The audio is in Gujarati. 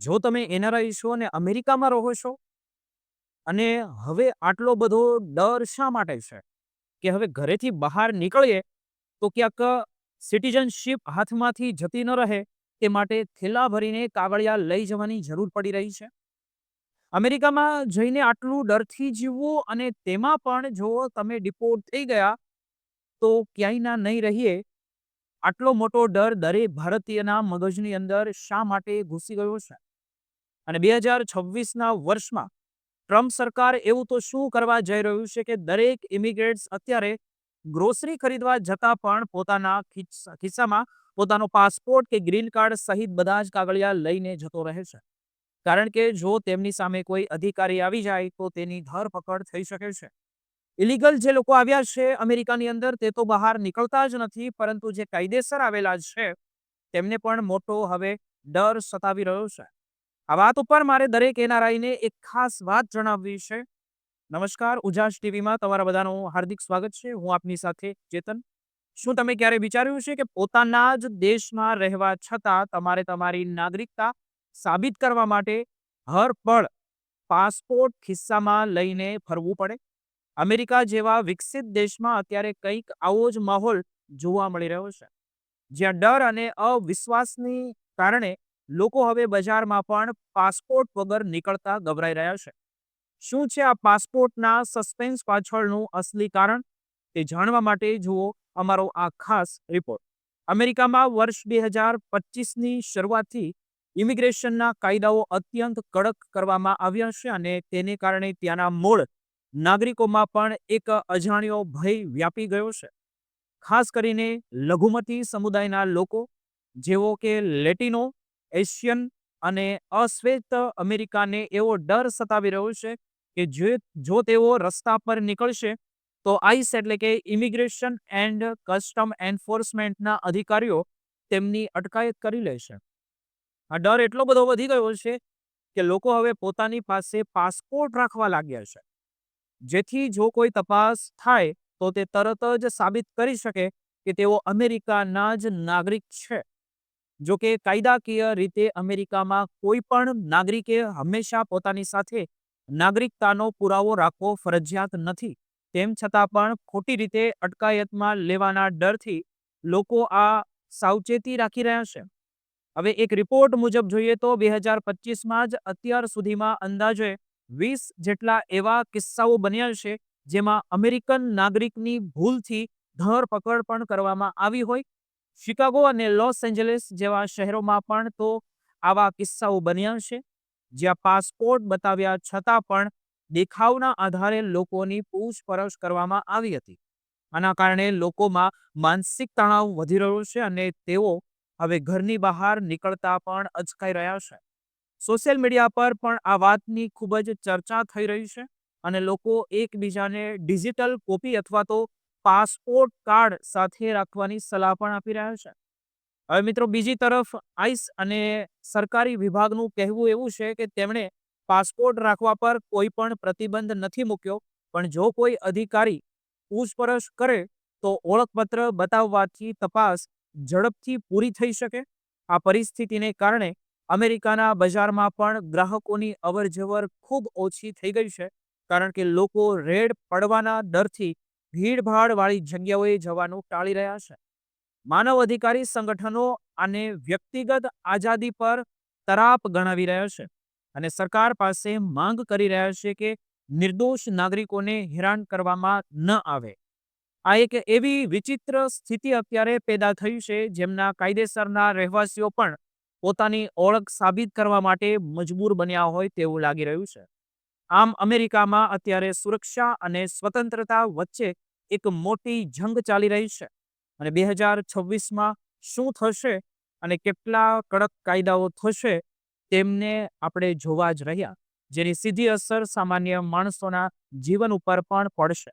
જો તમે એનઆરઆઈ છો અને અમેરિકામાં રહો છો, અને હવે આટલો બધો ડર શા માટે છે? કે હવે ઘરેથી બહાર નીકળીએ તો ક્યાંક સિટીઝનશીપ હાથમાંથી જતી ન રહે તે માટે થેલા ભરીને કાગળિયા લઈ જવાની જરૂર પડી રહી છે? અમેરિકામાં જઈને આટલું ડરથી જીવવું અને તેમાં પણ જો તમે ડિપોર્ટ થઈ ગયા તો ક્યાંયના નહીં રહીએ, આટલો મોટો ડર દરેક ભારતીયના મગજની અંદર શા માટે ઘૂસી ગયો છે? અને બે હજાર છવ્વીસના વર્ષમાં ટ્રમ્પ સરકાર એવું તો શું કરવા જઈ રહ્યું છે કે દરેક ઇમિગ્રેટ્સ અત્યારે ગ્રોસરી ખરીદવા જતા પણ પોતાના ખિસ્સામાં પોતાનો પાસપોર્ટ કે ગ્રીન કાર્ડ સહિત બધા જ કાગળિયા લઈને જતો રહે છે. કારણ કે જો તેમની સામે કોઈ અધિકારી આવી જાય તો તેની ધરપકડ થઈ શકે છે. ઇલીગલ જે લોકો આવ્યા છે અમેરિકાની અંદર તે તો બહાર નીકળતા જ નથી, પરંતુ જે કાયદેસર આવેલા છે તેમને પણ મોટો હવે ડર સતાવી રહ્યો છે. આ વાત ઉપર મારે દરેક એનઆરઆઈને એક ખાસ વાત જણાવવી છે. નમસ્કાર, ઉજાસ ટીવીમાં તમારા બધાનું હાર્દિક સ્વાગત છે. હું આપની સાથે ચેતન. શું તમે ક્યારે વિચાર્યું છે કે પોતાના જ દેશમાં રહેવા છતાં તમારે તમારી નાગરિકતા સાબિત કરવા માટે હર પળ પાસપોર્ટ ખિસ્સામાં લઈને ફરવું પડે? અમેરિકા જેવા વિકસિત દેશમાં અત્યારે કંઈક આવો જ માહોલ જોવા મળી રહ્યો છે. જ્યાં ડર અને અવિશ્વાસની કારણે લોકો હવે બજારમાં પણ પાસપોર્ટ વગર નીકળતા ગભરાઈ રહ્યા છે. શું છે આ પાસપોર્ટના સસ્પેન્સ પાછળનું અસલી કારણ? તે જાણવા માટે જુઓ અમારો આ ખાસ રિપોર્ટ. અમેરિકામાં વર્ષ બે હજાર પચીસની શરૂઆતથી ઇમિગ્રેશનના કાયદાઓ અત્યંત કડક કરવામાં આવ્યા છે અને તેને કારણે ત્યાંના મૂળ નાગરિકોમાં પણ એક અજાણ્યો ભય વ્યાપી ગયો છે. ખાસ કરીને લઘુમતી સમુદાયના લોકો જેવો કે લેટિનો એશિયન અને અશ્વેત અમેરિકાને એવો ડર સતાવી રહ્યો છે કે જે તેઓ રસ્તા પર નીકળશે, તો આઈસ એટલે કે ઇમિગ્રેશન એન્ડ કસ્ટમ એન્ફોર્સમેન્ટના અધિકારીઓ તેમની અટકાયત કરી લેશે આ ડર એટલો બધો વધી ગયો છે કે લોકો હવે પોતાની પાસે પાસપોર્ટ રાખવા લાગ્યા છે. જેથી જો કોઈ તપાસ થાય, તો તે તરત જ સાબિત કરી શકે કે તેઓ અમેરિકાના જ નાગરિક છે. જો કે કાયદાકીય રીતે અમેરિકામાં કોઈ પણ નાગરિકે હંમેશા પોતાની સાથે નાગરિકતાનો પુરાવો રાખવો ફરજિયાત નથી. તેમ છતાં પણ ખોટી રીતે અટકાયતમાં લેવાના ડરથી લોકો આ સાવચેતી રાખી રહ્યા છે. હવે એક રિપોર્ટ મુજબ જોઈએ તો બે હજાર પચીસમાં જ અત્યાર સુધીમાં અંદાજે વીસ જેટલા એવા કિસ્સાઓ બન્યા છે, જેમાં અમેરિકન નાગરિકની ભૂલથી ધરપકડ પણ કરવામાં આવી હોય શિકાગો અને લોસ એન્જલિસ જેવા શહેરોમાં પણ તો આવા કિસ્સાઓ બન્યા છે, જ્યાં પાસપોર્ટ બતાવ્યા છતાં પણ દેખાવના આધારે લોકોની પૂછપરછ કરવામાં આવી હતી. આના કારણે લોકોમાં માનસિક તણાવ વધી રહ્યો છે અને તેઓ હવે ઘરની બહાર નીકળતા પણ અચકાઈ રહ્યા છે. સોશિયલ મીડિયા પર પણ આ વાતની ખૂબ જ ચર્ચા થઈ રહી છે અને લોકો એકબીજાને ડિજિટલ કોપી અથવા તો પાસપોર્ટ કાર્ડ સાથે રાખવાની સલાહ પણ આપી રહ્યા છે. હવે મિત્રો બીજી તરફ આઈસ અને સરકારી વિભાગનું કહેવું એવું છે કે તેમણે પાસપોર્ટ રાખવા પર કોઈ પણ પ્રતિબંધ નથી મૂક્યો, પણ જો કોઈ અધિકારી પૂછપરછ કરે તો ઓળખપત્ર બતાવવાથી તપાસ ઝડપથી પૂરી થઈ શકે. આ પરિસ્થિતિને કારણે અમેરિકાના બજારમાં પણ ગ્રાહકોની અવરજવર ખૂબ ઓછી થઈ ગઈ છે, કારણ કે લોકો રેડ પડવાના ડરથી ભીડભાડવાળી જગ્યાઓએ જવાનું ટાળી રહ્યા છે. માનવ અધિકારી સંગઠનો આને વ્યક્તિગત આઝાદી પર તરાપ ગણાવી રહ્યા છે અને સરકાર પાસે માંગ કરી રહ્યા છે કે નિર્દોષ નાગરિકોને હેરાન કરવામાં ન આવે. આ એક એવી વિચિત્ર સ્થિતિ અત્યારે પેદા થઈ છે જેમના કાયદેસરના રહેવાસીઓ પણ પોતાની ઓળખ સાબિત કરવા માટે મજબૂર બન્યા હોય તેવું લાગી રહ્યું છે. આમ અમેરિકામાં અત્યારે સુરક્ષા અને સ્વતંત્રતા વચ્ચે એક મોટી જંગ ચાલી રહી છે. અને બે હજાર છવ્વીસમાં શું થશે અને કેટલા કડક કાયદાઓ થશે તેમને આપણે જોવા જ રહ્યા. જેની સીધી અસર સામાન્ય માણસોના જીવન ઉપર પણ પડશે.